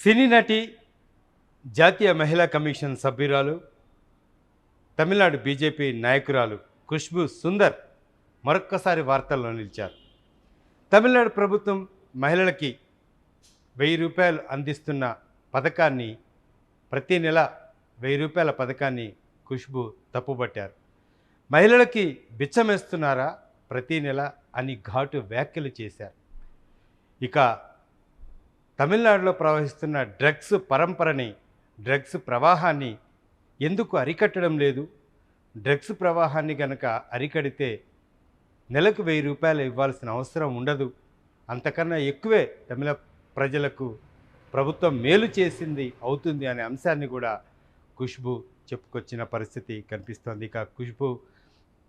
సినీ నటి జాతీయ మహిళా కమిషన్ సభ్యురాలు తమిళనాడు బీజేపీ నాయకురాలు ఖుష్బు సుందర్ మరొక్కసారి వార్తల్లో నిలిచారు. తమిళనాడు ప్రభుత్వం మహిళలకి వెయ్యి రూపాయలు అందిస్తున్న పథకాన్ని ప్రతి నెల వెయ్యి రూపాయల పథకాన్ని ఖుష్బు తప్పుపట్టారు మహిళలకి బిచ్చమేస్తున్నారా? ప్రతి నెల అని ఘాటు వ్యాఖ్యలు చేశారు. ఇక తమిళనాడులో ప్రవహిస్తున్న డ్రగ్స్ పరంపరని డ్రగ్స్ ప్రవాహాన్ని ఎందుకు అరికట్టడం లేదు? డ్రగ్స్ ప్రవాహాన్ని కనుక అరికడితే నెలకు వెయ్యి రూపాయలు ఇవ్వాల్సిన అవసరం ఉండదు. అంతకన్నా ఎక్కువే తమిళ ప్రజలకు ప్రభుత్వం మేలు చేసింది అవుతుంది అనే అంశాన్ని కూడా ఖుష్బు చెప్పుకొచ్చిన పరిస్థితి కనిపిస్తోంది. ఇక ఖుష్బు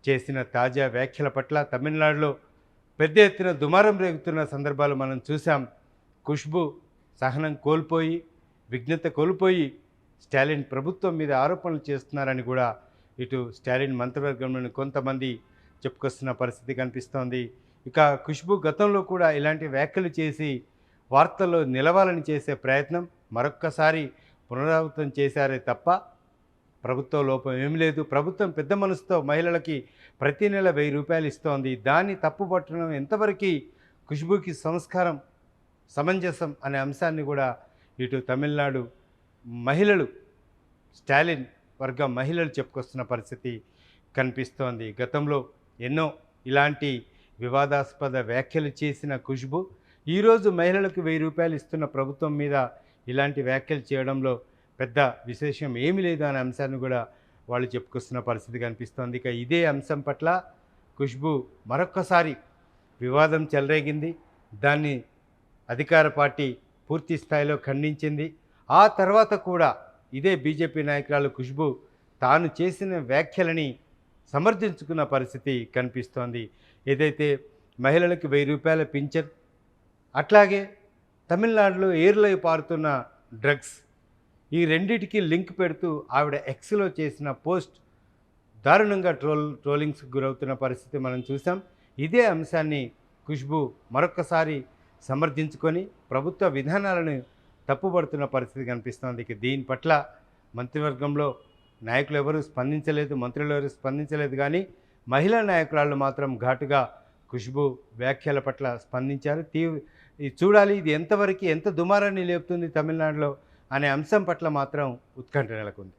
చేసిన తాజా వ్యాఖ్యల పట్ల తమిళనాడులో పెద్ద ఎత్తున దుమారం రేగుతున్న సందర్భాలు మనం చూసాం ఖుష్బు సహనం కోల్పోయి విఘ్నత కోల్పోయి స్టాలిన్ ప్రభుత్వం మీద ఆరోపణలు చేస్తున్నారని కూడా ఇటు స్టాలిన్ మంత్రివర్గంలోని కొంతమంది చెప్పుకొస్తున్న పరిస్థితి కనిపిస్తోంది. ఇక ఖుష్బు గతంలో కూడా ఇలాంటి వ్యాఖ్యలు చేసి వార్తల్లో నిలవాలని చేసే ప్రయత్నం మరొక్కసారి పునరావృతం చేశారే తప్ప ప్రభుత్వ లోపం ఏం లేదు. ప్రభుత్వం పెద్ద మనసుతో మహిళలకి ప్రతి నెల వెయ్యి రూపాయలు ఇస్తోంది. దాన్ని తప్పుపట్టడం ఎంతవరకు ఖుష్బుకి సంస్కారం సమంజసం అనే అంశాన్ని కూడా ఇటు తమిళనాడు మహిళలు స్టాలిన్ వర్గ మహిళలు చెప్పుకొస్తున్న పరిస్థితి కనిపిస్తోంది. గతంలో ఎన్నో ఇలాంటి వివాదాస్పద వ్యాఖ్యలు చేసిన ఖుష్బు ఈరోజు మహిళలకు వెయ్యి రూపాయలు ఇస్తున్న ప్రభుత్వం మీద ఇలాంటి వ్యాఖ్యలు చేయడంలో పెద్ద విశేషం ఏమీ లేదు అనే అంశాన్ని కూడా వాళ్ళు చెప్పుకొస్తున్న పరిస్థితి కనిపిస్తోంది. ఇక ఇదే అంశం పట్ల ఖుష్బు మరొక్కసారి వివాదం చెలరేగింది. దాన్ని అధికార పార్టీ పూర్తి స్థాయిలో ఖండించింది. ఆ తర్వాత కూడా ఇదే బీజేపీ నాయకురాలు ఖుష్బు తాను చేసిన వ్యాఖ్యలని సమర్థించుకున్న పరిస్థితి కనిపిస్తోంది. ఏదైతే మహిళలకు వెయ్యి రూపాయల పింఛన్ అట్లాగే తమిళనాడులో ఏర్లై పారుతున్న డ్రగ్స్ ఈ రెండిటికి లింక్ పెడుతూ ఆవిడ ఎక్స్లో చేసిన పోస్ట్ దారుణంగా ట్రోల్ ట్రోలింగ్స్ గురవుతున్న పరిస్థితి మనం చూసాం ఇదే అంశాన్ని ఖుష్బు మరొకసారి సమర్థించుకొని ప్రభుత్వ విధానాలను తప్పుపడుతున్న పరిస్థితి కనిపిస్తోంది. ఇక దీని పట్ల మంత్రివర్గంలో నాయకులు ఎవరు స్పందించలేదు మంత్రులు ఎవరు స్పందించలేదు కానీ మహిళా నాయకురాళ్ళు మాత్రం ఘాటుగా ఖుష్బు వ్యాఖ్యల పట్ల స్పందించారు. తీవ్ర ఇది చూడాలి ఇది ఎంతవరకు ఎంత దుమారాన్ని లేపుతుంది తమిళనాడులో అనే అంశం పట్ల మాత్రం ఉత్కంఠ నెలకొంది.